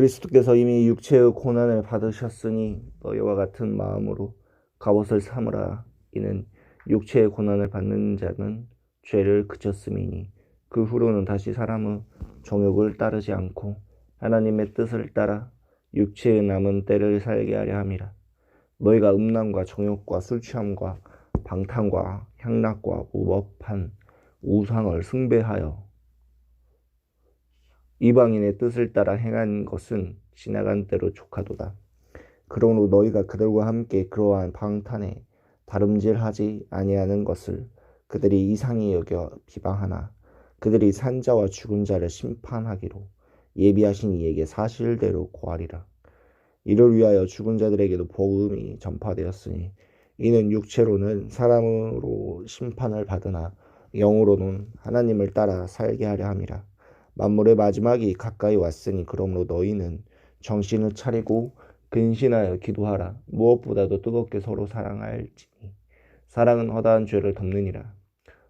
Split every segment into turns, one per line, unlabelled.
그리스도께서 이미 육체의 고난을 받으셨으니 너희와 같은 마음으로 갑옷을 삼으라. 이는 육체의 고난을 받는 자는 죄를 그쳤음이니 그 후로는 다시 사람의 정욕을 따르지 않고 하나님의 뜻을 따라 육체의 남은 때를 살게 하려 함이라. 너희가 음란과 정욕과 술 취함과 방탕과 향락과 무법한 우상을 숭배하여 이방인의 뜻을 따라 행한 것은 지나간 때로 족하도다. 그러므로 너희가 그들과 함께 그러한 방탄에 다름질하지 아니하는 것을 그들이 이상히 여겨 비방하나 그들이 산자와 죽은 자를 심판하기로 예비하신 이에게 사실대로 고하리라. 이를 위하여 죽은 자들에게도 복음이 전파되었으니 이는 육체로는 사람으로 심판을 받으나 영으로는 하나님을 따라 살게 하려 함이라. 만물의 마지막이 가까이 왔으니 그러므로 너희는 정신을 차리고 근신하여 기도하라. 무엇보다도 뜨겁게 서로 사랑할지니 사랑은 허다한 죄를 덮느니라.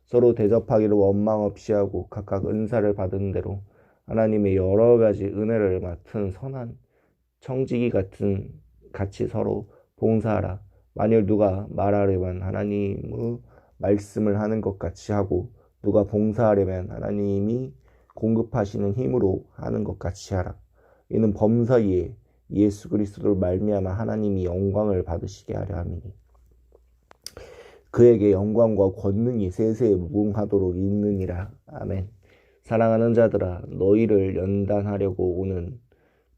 서로 대접하기를 원망 없이 하고 각각 은사를 받은 대로 하나님의 여러 가지 은혜를 맡은 선한 청지기 같은 같이 서로 봉사하라. 만일 누가 말하려면 하나님의 말씀을 하는 것 같이 하고 누가 봉사하려면 하나님이 공급하시는 힘으로 하는 것 같이 하라. 이는 범사이에 예수 그리스도를 말미암아 하나님이 영광을 받으시게 하려 함이니 그에게 영광과 권능이 세세에 무궁하도록 있느니라. 아멘. 사랑하는 자들아 너희를 연단하려고 오는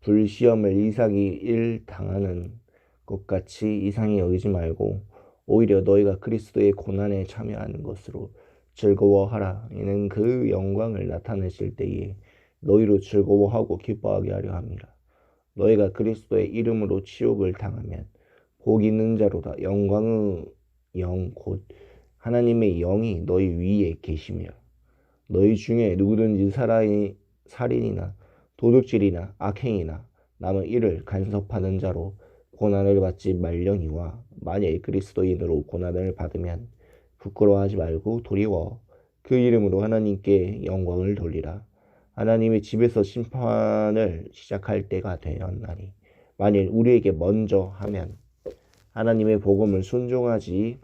불시험을 이상이 일 당하는 것 같이 이상히 여기지 말고 오히려 너희가 그리스도의 고난에 참여하는 것으로 즐거워하라. 이는 그 영광을 나타내실 때에 너희로 즐거워하고 기뻐하게 하려 함이라. 너희가 그리스도의 이름으로 치욕을 당하면 복 있는 자로다. 영광의 영 곧 하나님의 영이 너희 위에 계시며 너희 중에 누구든지 살아이, 살인이나 도둑질이나 악행이나 남의 일을 간섭하는 자로 고난을 받지 말령이와 만일 그리스도인으로 고난을 받으면 부끄러워하지 말고 도리워 그 이름으로 하나님께 영광을 돌리라. 하나님의 집에서 심판을 시작할 때가 되었나니 만일 우리에게 먼저 하면 하나님의 복음을 순종하지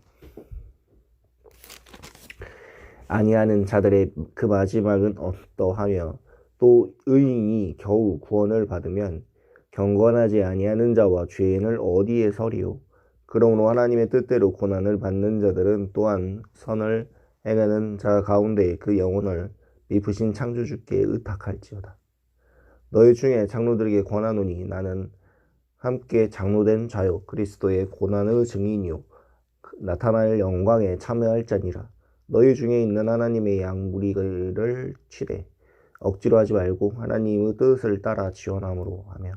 아니하는 자들의 그 마지막은 어떠하며 또 의인이 겨우 구원을 받으면 경건하지 아니하는 자와 죄인을 어디에 서리요 그러므로 하나님의 뜻대로 고난을 받는 자들은 또한 선을 행하는 자 가운데 그 영혼을 미쁘신 창조주께 의탁할지어다. 너희 중에 장로들에게 권하노니 나는 함께 장로된 자요 그리스도의 고난의 증인이요 나타날 영광에 참여할 자니라. 너희 중에 있는 하나님의 양무리를 치되 억지로 하지 말고 하나님의 뜻을 따라 지원함으로 하며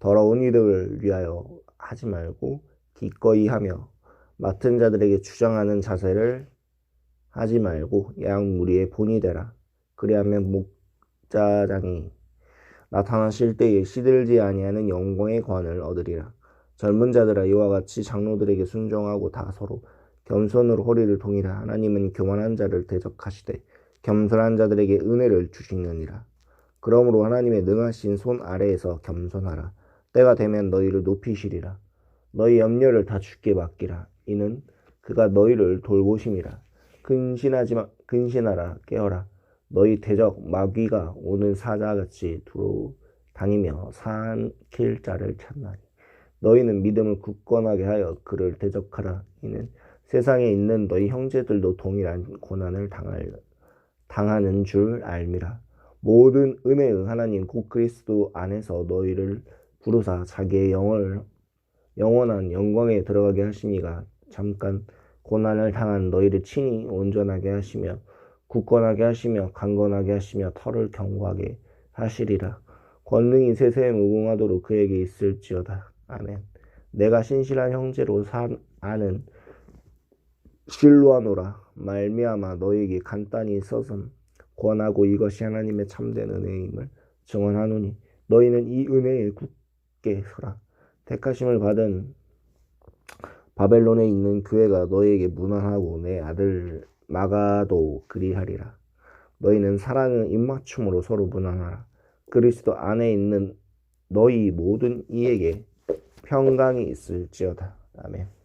더러운 이들을 위하여 하지 말고 기꺼이 하며 맡은 자들에게 주장하는 자세를 하지 말고 양 무리의 본이 되라. 그리하면 목자장이 나타나실 때에 시들지 아니하는 영광의 관을 얻으리라. 젊은 자들아 이와 같이 장로들에게 순종하고 다 서로 겸손으로 허리를 동이라. 하나님은 교만한 자를 대적하시되 겸손한 자들에게 은혜를 주시느니라. 그러므로 하나님의 능하신 손 아래에서 겸손하라. 때가 되면 너희를 높이시리라. 너희 염려를 다 주께 맡기라. 이는 그가 너희를 돌보심이라. 근신하지 마, 근신하라 깨어라. 너희 대적 마귀가 오는 사자같이 두루 다니며 삼킬 자를 찾나니 너희는 믿음을 굳건하게 하여 그를 대적하라. 이는 세상에 있는 너희 형제들도 동일한 고난을 당할, 당하는 줄 알미라. 모든 은혜의 하나님 곧 그리스도 안에서 너희를 부르사 자기의 영을 영원한 영광에 들어가게 하시니가 잠깐 고난을 당한 너희를 친히 온전하게 하시며 굳건하게 하시며 강건하게 하시며 털을 견고하게 하시리라. 권능이 세세에 무궁하도록 그에게 있을지어다. 아멘. 내가 신실한 형제로 사, 아는 실로하노라 말미암아 너에게 간단히 써서 권하고 이것이 하나님의 참된 은혜임을 증언하노니 너희는 이 은혜에 굳게 서라. 택하심을 받은 바벨론에 있는 교회가 너희에게 무난하고 내 아들 마가도 그리하리라. 너희는 사랑의 입맞춤으로 서로 무난하라. 그리스도 안에 있는 너희 모든 이에게 평강이 있을지어다. 아멘.